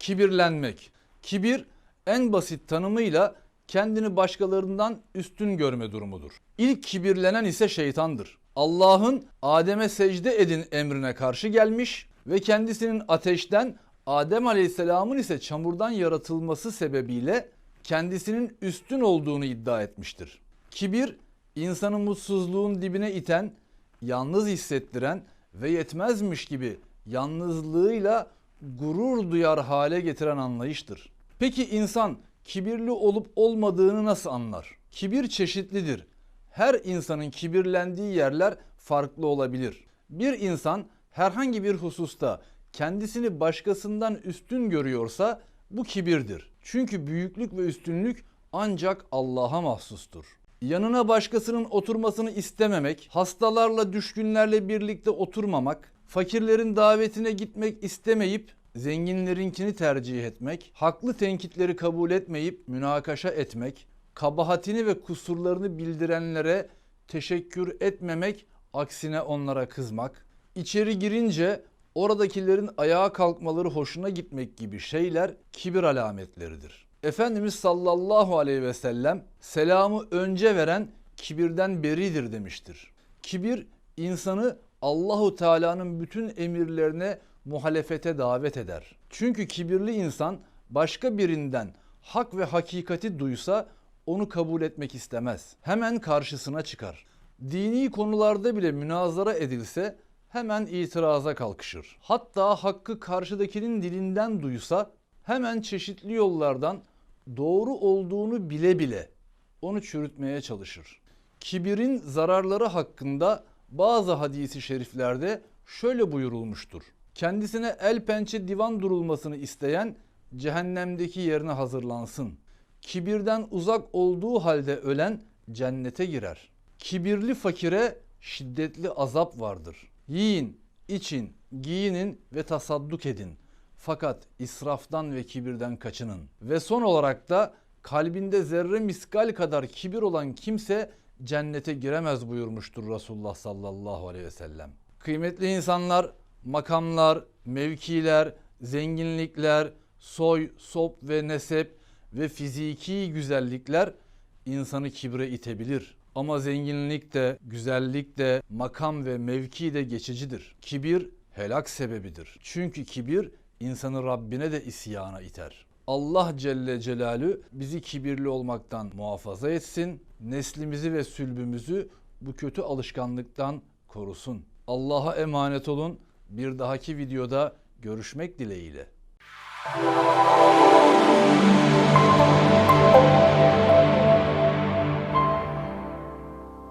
Kibirlenmek. Kibir en basit tanımıyla kendini başkalarından üstün görme durumudur. İlk kibirlenen ise şeytandır. Allah'ın Adem'e secde edin emrine karşı gelmiş ve kendisinin ateşten Adem Aleyhisselam'ın ise çamurdan yaratılması sebebiyle kendisinin üstün olduğunu iddia etmiştir. Kibir insanı mutsuzluğun dibine iten, yalnız hissettiren ve yetmezmiş gibi yalnızlığıyla gurur duyar hale getiren anlayıştır. Peki insan kibirli olup olmadığını nasıl anlar? Kibir çeşitlidir. Her insanın kibirlendiği yerler farklı olabilir. Bir insan herhangi bir hususta kendisini başkasından üstün görüyorsa bu kibirdir. Çünkü büyüklük ve üstünlük ancak Allah'a mahsustur. Yanına başkasının oturmasını istememek, hastalarla düşkünlerle birlikte oturmamak, fakirlerin davetine gitmek istemeyip zenginlerinkini tercih etmek, haklı tenkitleri kabul etmeyip münakaşa etmek, kabahatini ve kusurlarını bildirenlere teşekkür etmemek, aksine onlara kızmak, içeri girince oradakilerin ayağa kalkmaları hoşuna gitmek gibi şeyler kibir alametleridir. Efendimiz sallallahu aleyhi ve sellem selamı önce veren kibirden beridir demiştir. Kibir insanı Allahu Teala'nın bütün emirlerine muhalefete davet eder. Çünkü kibirli insan başka birinden hak ve hakikati duysa onu kabul etmek istemez. Hemen karşısına çıkar. Dini konularda bile münazara edilse hemen itiraza kalkışır. Hatta hakkı karşıdakinin dilinden duysa hemen çeşitli yollardan doğru olduğunu bile bile onu çürütmeye çalışır. Kibirin zararları hakkında bazı hadisi şeriflerde şöyle buyurulmuştur. Kendisine el pençe divan durulmasını isteyen cehennemdeki yerine hazırlansın. Kibirden uzak olduğu halde ölen cennete girer. Kibirli fakire şiddetli azap vardır. Yiyin, için, giyinin ve tasadduk edin. Fakat israftan ve kibirden kaçının. Ve son olarak da kalbinde zerre miskal kadar kibir olan kimse cennete giremez buyurmuştur Resulullah sallallahu aleyhi ve sellem. Kıymetli insanlar, makamlar, mevkiler, zenginlikler, soy, sop ve nesep ve fiziki güzellikler insanı kibre itebilir. Ama zenginlik de, güzellik de, makam ve mevki de geçicidir. Kibir helak sebebidir. Çünkü kibir insanı Rabbine de isyana iter. Allah Celle Celalü bizi kibirli olmaktan muhafaza etsin. Neslimizi ve sülbümüzü bu kötü alışkanlıktan korusun. Allah'a emanet olun. Bir dahaki videoda görüşmek dileğiyle.